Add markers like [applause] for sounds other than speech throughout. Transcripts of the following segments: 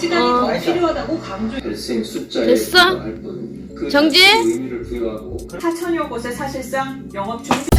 시간이 어. 더 필요하다고 강조. 발생 숫자에 됐어? 그 정지? 자체의 의미를 부여하고 4천여 곳에 사실상 영업 중지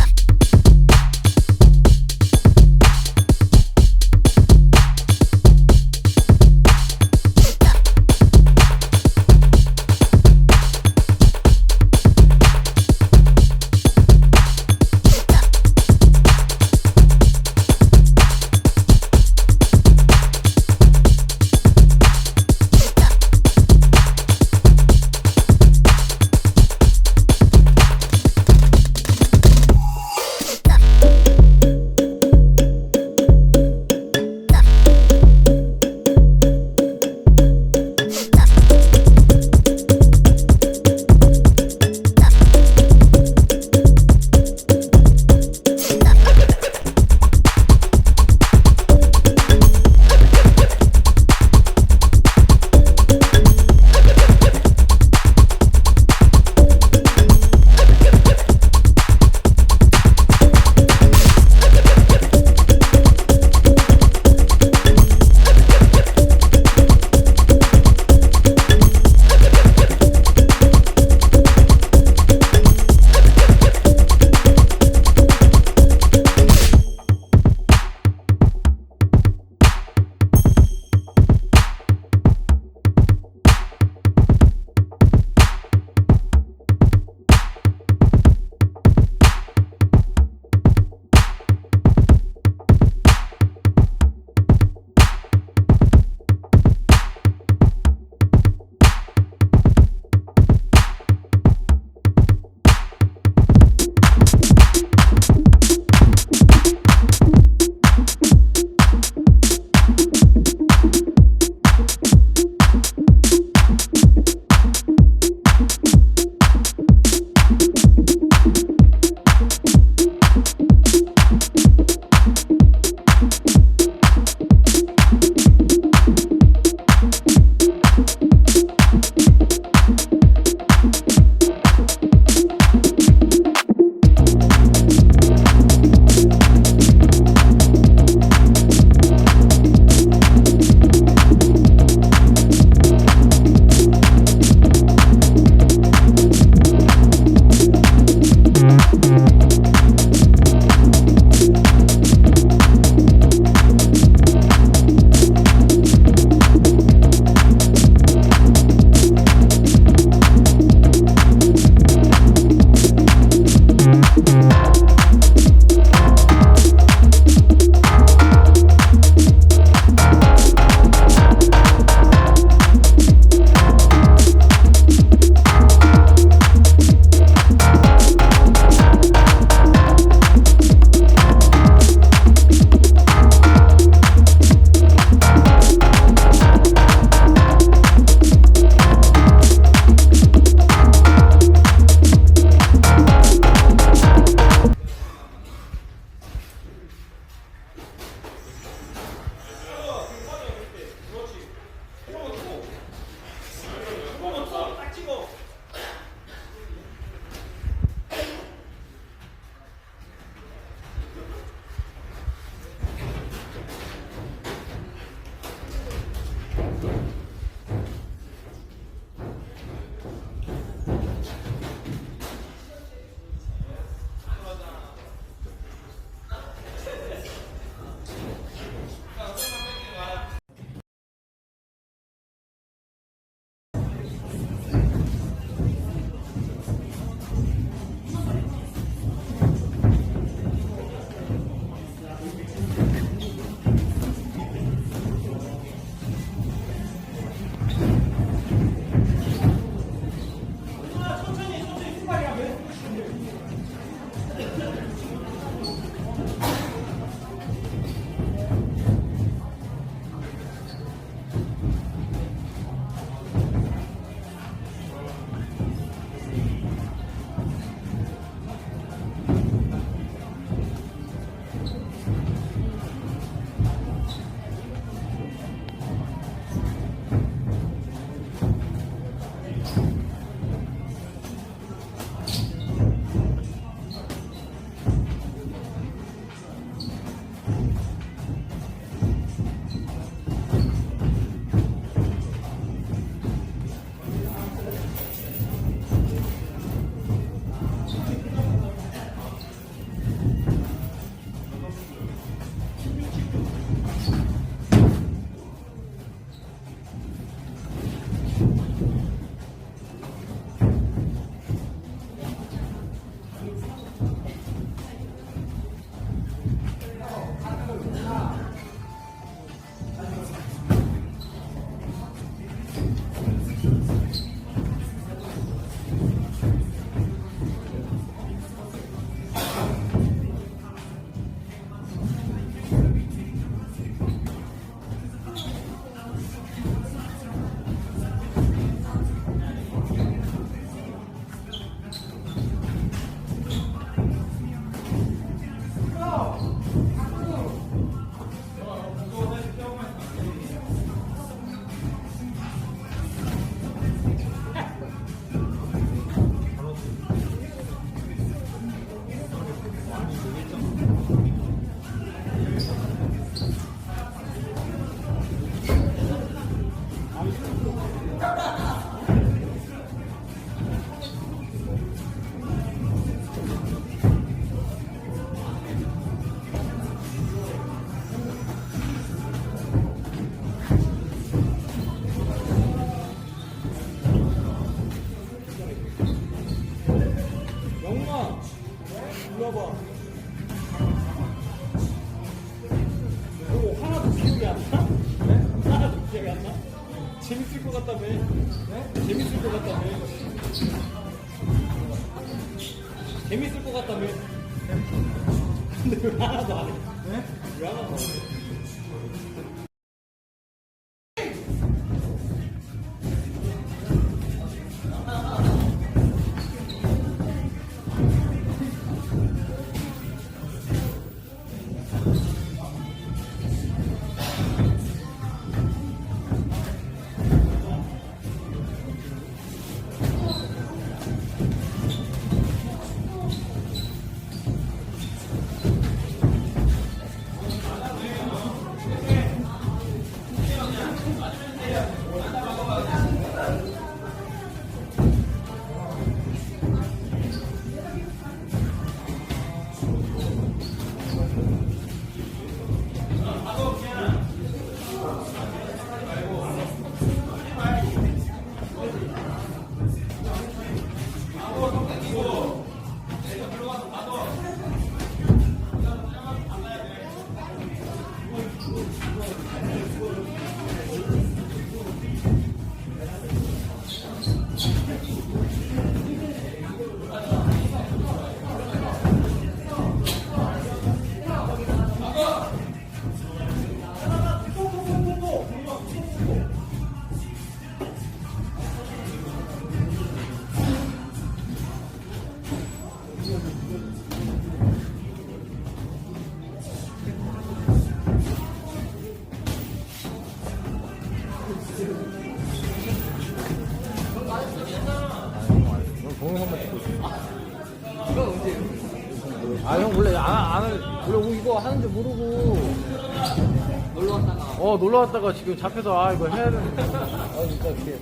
어, 놀러 왔다가 지금 잡혀서, 아, 이거 해야 되는데. 아, 진짜 이렇게.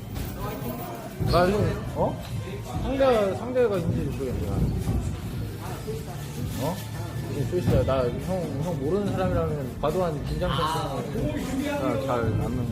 나 형, 어? 상대가, 상대가 있는지 모르겠네. 어? 이게 쇼시야. 나 형, 형 모르는 사람이라면 과도한 긴장 때문에. 나잘 맞는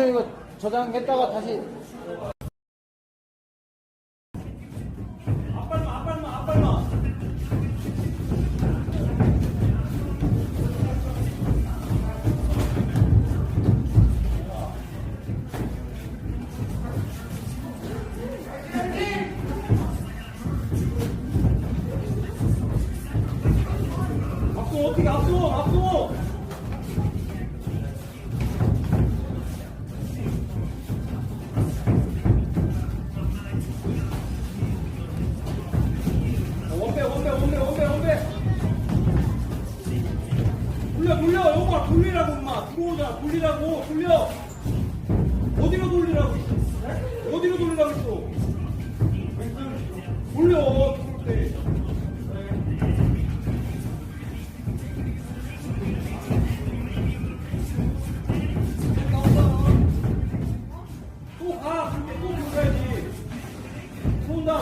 삼촌 이거 저장했다가 다시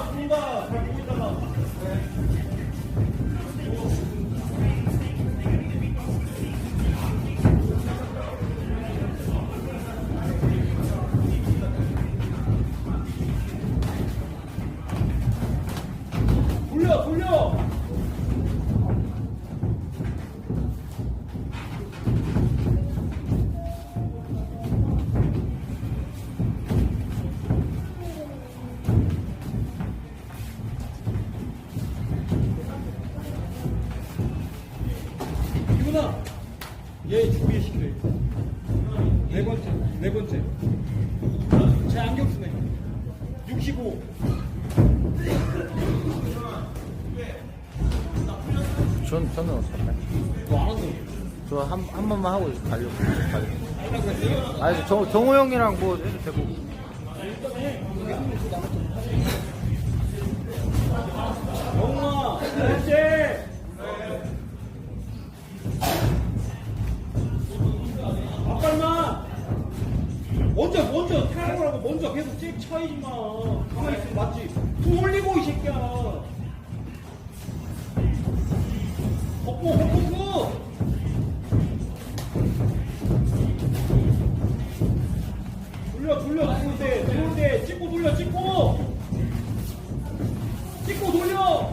보고 있다가 저는 어떡해? 저한 한 번만 하고 가려고 가려고. 아니 정 정호 형이랑 뭐 해도 되고. 먼저 먼저 타라고 먼저 계속 잭 쳐야지 마 가만히 있으면 맞지 등 올리고 이 새끼야 헛고 헛고 돌려 돌려 들어올 때 들어올 때 찍고 돌려 찍고! 찍고 돌려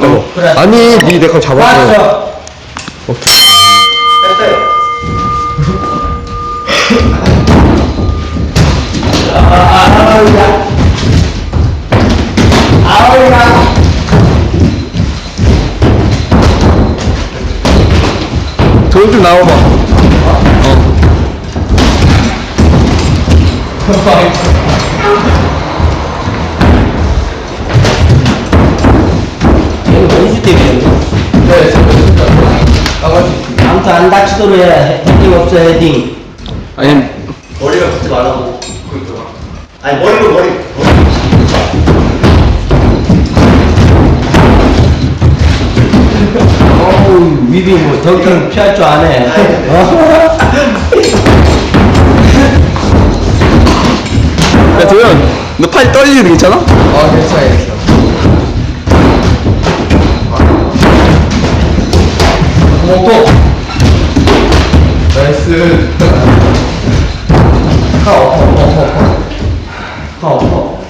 싸고 있다고. 아니, 니내거 잡았어. 돈 안 다치도록 해. 헤딩 없어, 헤딩. 아니, 머리를 걷지 말라고. 아니, 머리로, 머리. 어우, 위비 뭐, 덩킹 피할 줄 아네. 어? 야, 도현, 너 팔 떨리는 거 괜찮아? 아, 괜찮아, 괜찮아. 오, 나 카, 어, 어, 어, 어. 어, 어.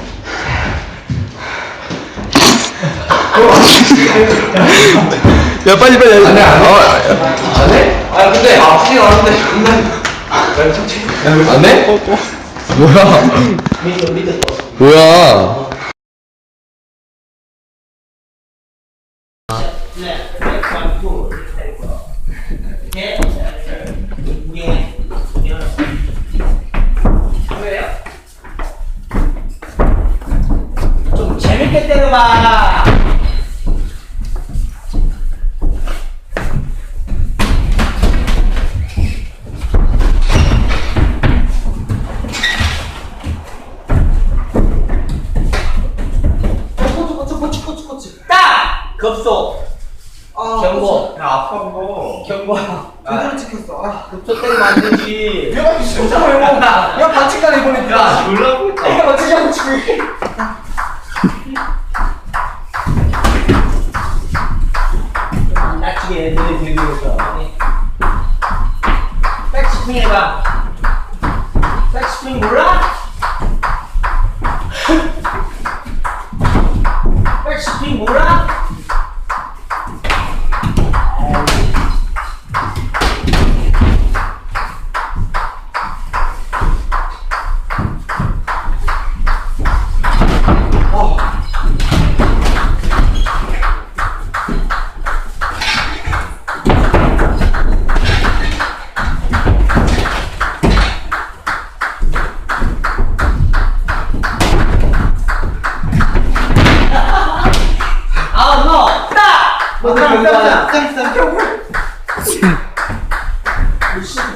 야, 빨리, 빨리. 안 해, 안 해. 안 해? 아, 근데, 아프진 않은데, 존나. 안 해? 뭐야? 밑에, 밑에 거. 뭐야? 그거 경고야. 그대로 찍혔어 아 급소 때리면 안 되지. 야 진짜 왜 야, 반칙까지 보니까 야 놀라고 있다 이거 어떻게 하고 치고 안 다치게 애들이 들고 있어. 백스프링 해봐.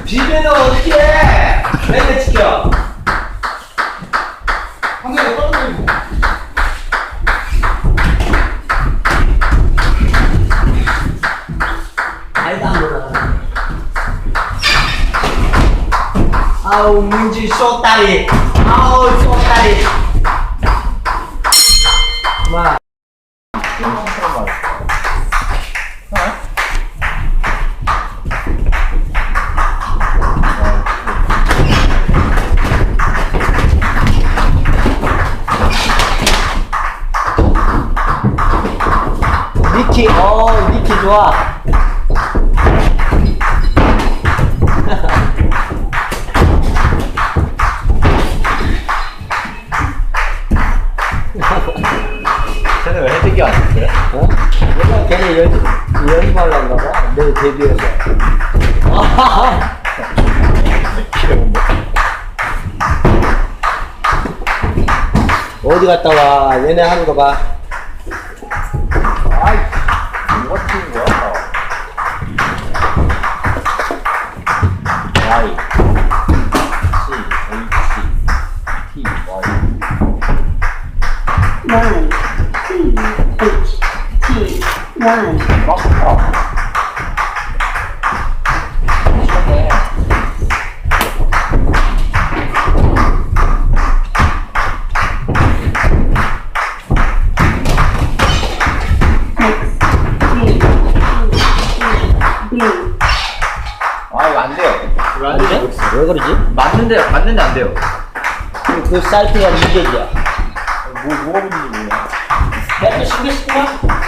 비벼도 어떻게 해? 맨날 지켜. 한개 떨어뜨리고 말도 안 몰라. 아우, 민지 쇼다리. 아우, 쇼다리. 쟤네 왜 해적이 아닌데? 어? 얘가 걔네 연, 연말란가 봐. 내 데뷔해서. 아하하! [laughs] 어디 갔다 와. 얘네 하는 거 봐. 맞는데 맞는데 안 돼요. 그, 그 사이트가 문제지야. 뭐 뭐가 문제인지 몰라. 내가 또 신경 쓰지 마.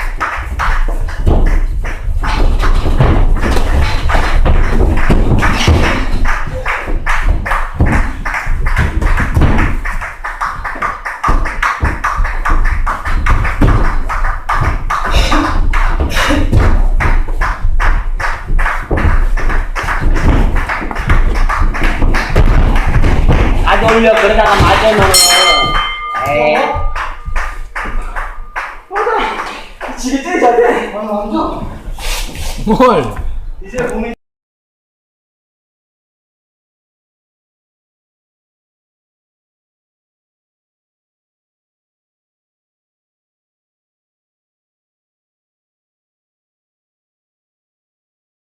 안 올려 그러다가 맞으면 에이 뭘? 이제 몸이